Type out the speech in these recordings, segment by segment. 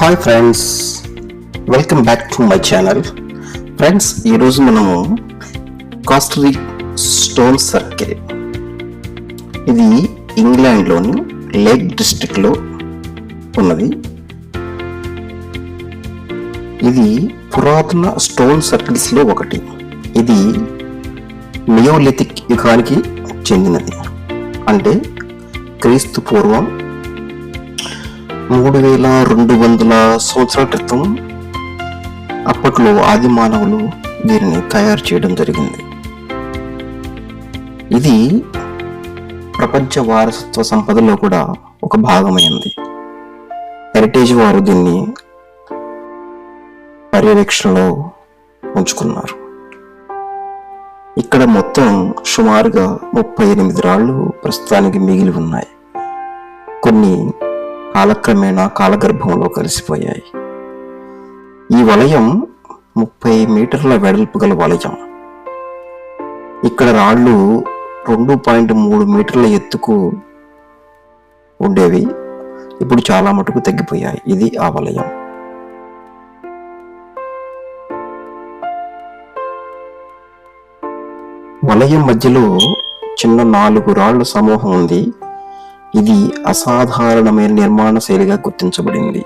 Hi friends welcome back to my channel. Friends ఈరోజు మనము కాస్టరిక్ stone circle. ఇది ఇంగ్లాండ్లోని లేక్ డిస్టిక్లో ఉన్నది. ఇది పురాతన స్టోన్ సర్కిల్స్లో ఒకటి. ఇది నియోలిథిక్ యుగానికి చెందినది. అంటే క్రీస్తు పూర్వం మూడు వేల రెండు వందల సంవత్సరాల క్రితం అప్పట్లో ఆది మానవులు దీనిని తయారు చేయడం జరిగింది. ఇది ప్రపంచ వారసత్వ సంపదలో కూడా ఒక భాగమైంది. హెరిటేజ్ వారు దీన్ని పర్యవేక్షణలో ఉంచుకున్నారు. ఇక్కడ మొత్తం సుమారుగా ముప్పై ఎనిమిది రాళ్ళు ప్రస్తుతానికి మిగిలి ఉన్నాయి. కొన్ని కాలక్రమేణా కాలగర్భంలో కలిసిపోయాయి. ఈ వలయం ముప్పై మీటర్ల వెడల్పు గల వలయం. ఇక్కడ రాళ్ళు రెండు పాయింట్ మూడు మీటర్ల ఎత్తుకు ఉండేవి. ఇప్పుడు చాలా మటుకు తగ్గిపోయాయి. ఇది ఆ వలయం. వలయం మధ్యలో చిన్న నాలుగు రాళ్ళ సమూహం ఉంది. ఇది అసాధారణమైన నిర్మాణ శైలిగా గుర్తించబడింది.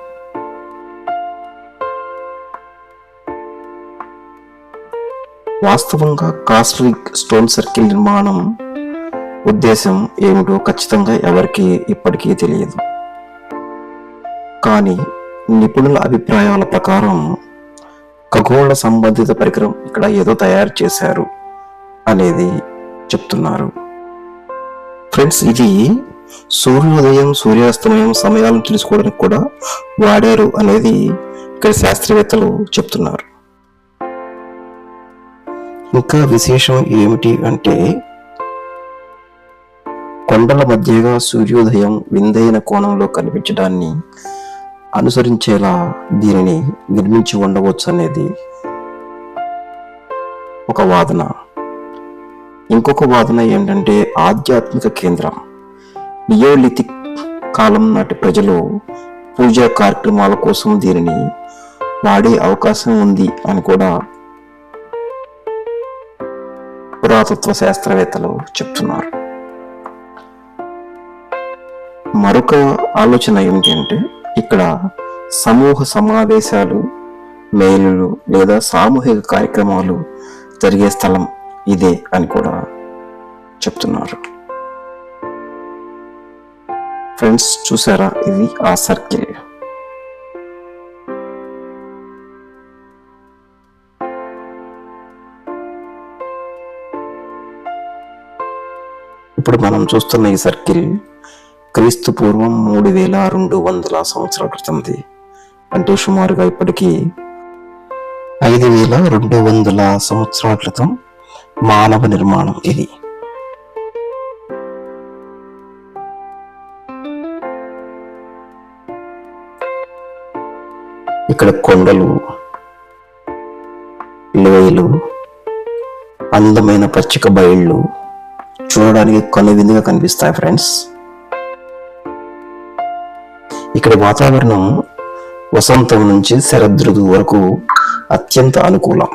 వాస్తవంగా కాస్ట్రిక్ స్టోన్ సర్కిల్ నిర్మాణం ఉద్దేశం ఏమిటో ఖచ్చితంగా ఎవరికీ ఇప్పటికీ తెలియదు. కానీ నిపుణుల అభిప్రాయాల ప్రకారం ఖగోళ సంబంధిత పరికరం ఇక్కడ ఏదో తయారు చేశారు అనేది చెప్తున్నారు. ఫ్రెండ్స్ ఇది సూర్యోదయం సూర్యాస్తమయం సమయాలను తెలుసుకోవడానికి కూడా వాడారు అనేది ఇక్కడ శాస్త్రవేత్తలు చెప్తున్నారు. ఇంకా విశేషం ఏమిటి అంటే కొండల మధ్యగా సూర్యోదయం విందైన కోణంలో కనిపించడాన్ని అనుసరించేలా దీనిని నిర్మించి ఉండవచ్చు అనేది ఒక వాదన. ఇంకొక వాదన ఏంటంటే ఆధ్యాత్మిక కేంద్రం. నియోలిథిక్ కాలం నాటి ప్రజలు పూజా కార్యక్రమాల కోసం దీనిని వాడే అవకాశం ఉంది అని కూడా పురాతత్వ శాస్త్రవేత్తలు చెప్తున్నారు. మరొక ఆలోచన ఏమిటంటే ఇక్కడ సమూహ సమావేశాలు మేలులు లేదా సామూహిక కార్యక్రమాలు జరిగే స్థలం ఇదే అని కూడా చెప్తున్నారు. ఫ్రెండ్స్ చూసారా? ఇది ఆ సర్కిల్ ఇప్పుడు మనం చూస్తున్న ఈ సర్కిల్ క్రీస్తు పూర్వం మూడు వేల రెండు వందల సంవత్సరాల క్రితంది. అంటే సుమారుగా ఇప్పటికీ ఐదు వేల రెండు వందల సంవత్సరాల క్రితం మానవ నిర్మాణం ఇది. ఇక్కడ కొండలు లోయలు అందమైన పచ్చిక బయళ్ళు చూడడానికి కనువిందుగా కనిపిస్తాయి ఫ్రెండ్స్. ఇక్కడ వాతావరణం వసంతం నుంచి శరదృతు వరకు అత్యంత అనుకూలం.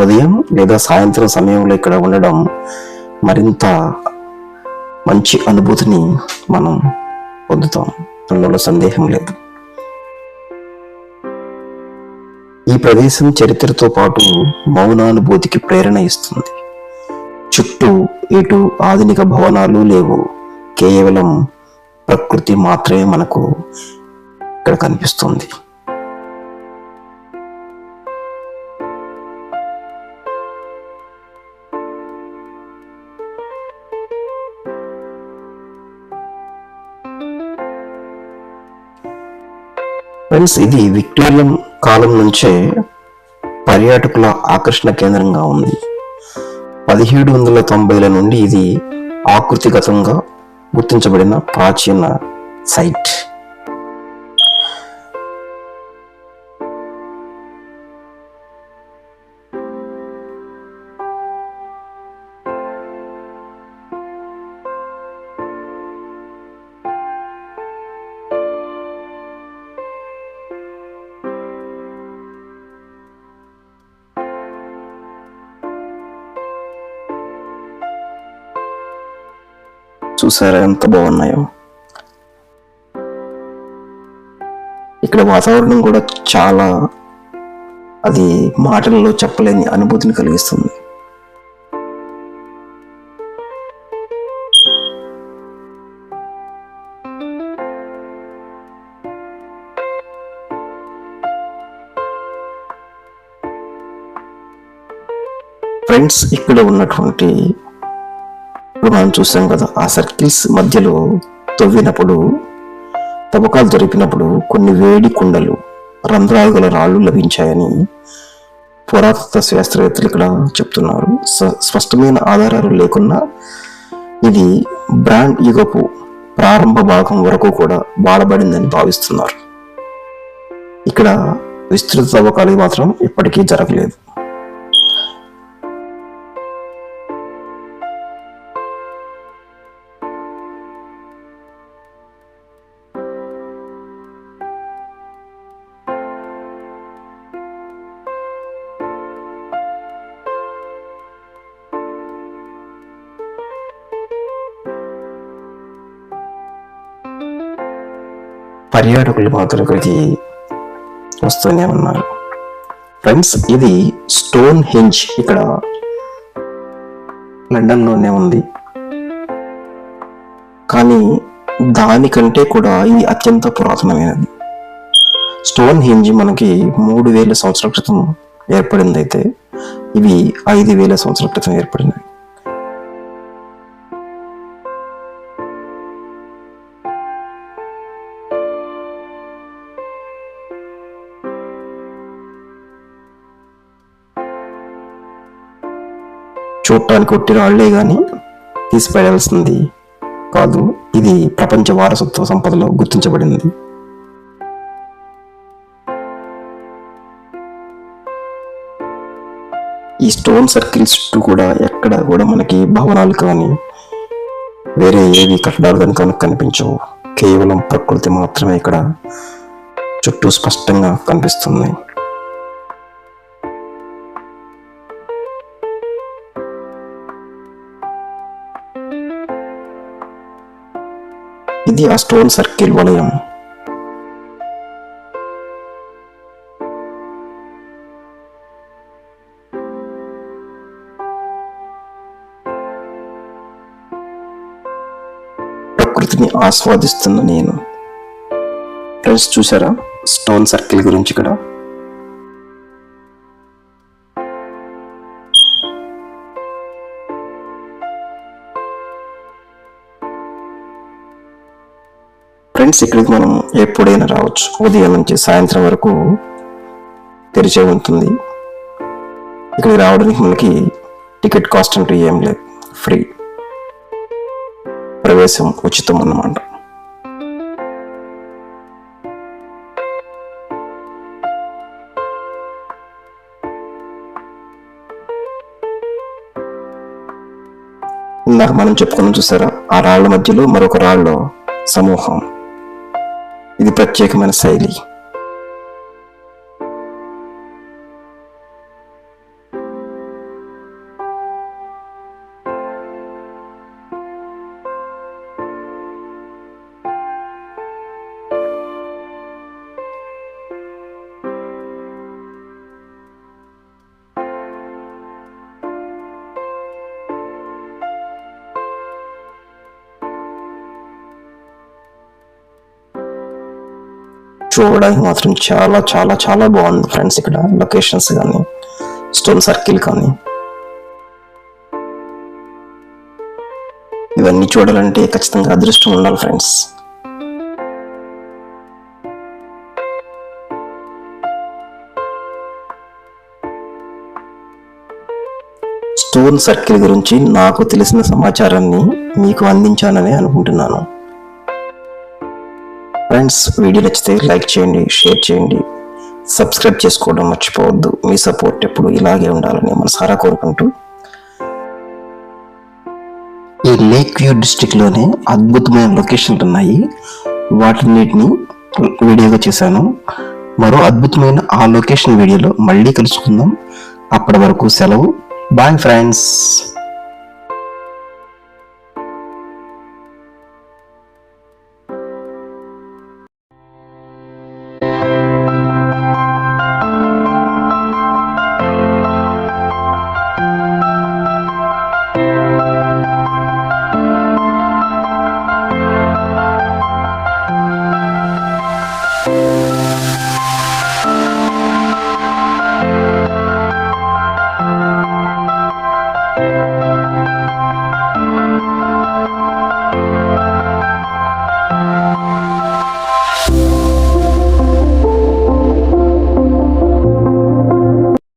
ఉదయం లేదా సాయంత్రం సమయంలో ఇక్కడ ఉండడం మరింత మంచి అనుభూతిని మనం పొందుతాం. అందులో సందేహం లేదు. ప్రదేశం చరిత్రతో పాటు మౌనానుభూతికి ప్రేరణ ఇస్తుంది. చుట్టూ ఇటు ఆధునిక భవనాలు లేవు. కేవలం ప్రకృతి మాత్రమే మనకు ఇక్కడ కనిపిస్తుంది. ఫ్రెండ్స్ ఇది విక్టోరియం కాలం నుంచే పర్యాటకుల ఆకర్షణ కేంద్రంగా ఉంది. పదిహేడు వందల తొంభైల నుండి ఇది ఆకృతిగతంగా గుర్తించబడిన ప్రాచీన సైట్. చూసారా? ఎంత బాగున్నాయో. ఇక్కడ వాతావరణం కూడా చాలా అది మాటలలో చెప్పలేని అనుభూతిని కలిగిస్తుంది. ఫ్రెండ్స్ ఇక్కడ ఉన్నటువంటి ఇప్పుడు మనం చూసాం కదా ఆ సర్కిల్స్ మధ్యలో తవ్వినప్పుడు తవ్వకాలు దొరికినప్పుడు కొన్ని వేడి కుండలు రంధ్రాలు గల రాళ్ళు లభించాయని పురాతత్వ శాస్త్రవేత్తలు ఇక్కడ చెప్తున్నారు. స- స్పష్టమైన ఆధారాలు లేకున్నా ఇది బ్రాండ్ యుగపు ప్రారంభ భాగం వరకు కూడా వాడబడిందని భావిస్తున్నారు. ఇక్కడ విస్తృత తవ్వకాలు మాత్రం ఇప్పటికీ జరగలేదు. పర్యాటకులు మాత్రం ఇక్కడికి వస్తూనే ఉన్నారు. ఫ్రెండ్స్ ఇది స్టోన్ హెంజ్ ఇక్కడ లండన్లోనే ఉంది. కానీ దానికంటే కూడా ఇది అత్యంత పురాతనమైనది. స్టోన్ హెంజ్ మనకి మూడు వేల సంవత్సరాల క్రితం ఏర్పడింది అయితే ఇవి ఐదు వేల సంవత్సరాల క్రితం ఏర్పడినవి. చూడటానికి కొట్టిన రాళ్ళే కానీ తీసిపడాల్సింది కాదు. ఇది ప్రపంచ వారసత్వ సంపదలో గుర్తించబడింది. ఈ స్టోన్ సర్కిల్స్ చుట్టూ కూడా ఎక్కడ కూడా మనకి భవనాలు కానీ వేరే ఏవి కట్టడాలు కానీ కనుక కనిపించవు. కేవలం ప్రకృతి మాత్రమే ఇక్కడ చుట్టూ స్పష్టంగా కనిపిస్తుంది. ఇది ఆ స్టోన్ సర్కిల్ వలయం. ప్రకృతిని ఆస్వాదిస్తున్న నేను. ఫ్రెండ్స్ చూసారా? స్టోన్ సర్కిల్ గురించి ఇక్కడ. ఫ్రెండ్స్ ఇక్కడికి మనం ఎప్పుడైనా రావచ్చు. ఉదయం నుంచి సాయంత్రం వరకు తెరిచే ఉంటుంది. ఇక్కడికి రావడానికి మనకి టికెట్ కాస్ట్ అంటూ ఏం లేదు. ఫ్రీ. ప్రవేశం ఉచితం అన్నమాట. ఇందాక మనం చెప్పుకున్నాం చూసారా? ఆ రాళ్ళ మధ్యలో మరొక రాళ్ళ సమూహం. ಪ್ರತ್ಯೇಕ ಮನಸ್ಸಾಯಿಲಿ చూడడానికి మాత్రం చాలా చాలా చాలా బాగుంది ఫ్రెండ్స్ ఇక్కడ. లొకేషన్స్ కానీ స్టోన్ సర్కిల్ కానీ. ఇవన్నీ చూడాలంటే ఖచ్చితంగా అదృష్టం ఉండాలి ఫ్రెండ్స్. స్టోన్ సర్కిల్ గురించి నాకు తెలిసిన సమాచారాన్ని మీకు అందించానని అనుకుంటున్నాను. ఫ్రెండ్స్ వీడియో నచ్చితే లైక్ చేయండి షేర్ చేయండి. సబ్స్క్రైబ్ చేసుకోవడం మర్చిపోవద్దు. మీ సపోర్ట్ ఎప్పుడు ఇలాగే ఉండాలని మనసారా కోరుకుంటూ. ఈ లేక్ వ్యూ డిస్టిక్లోనే అద్భుతమైన లొకేషన్లు ఉన్నాయి. వాటిన్నిటిని వీడియోగా చేశాను. మరో అద్భుతమైన ఆ లొకేషన్ వీడియోలో మళ్ళీ కలుసుకుందాం. అప్పటి వరకు సెలవు. Bye friends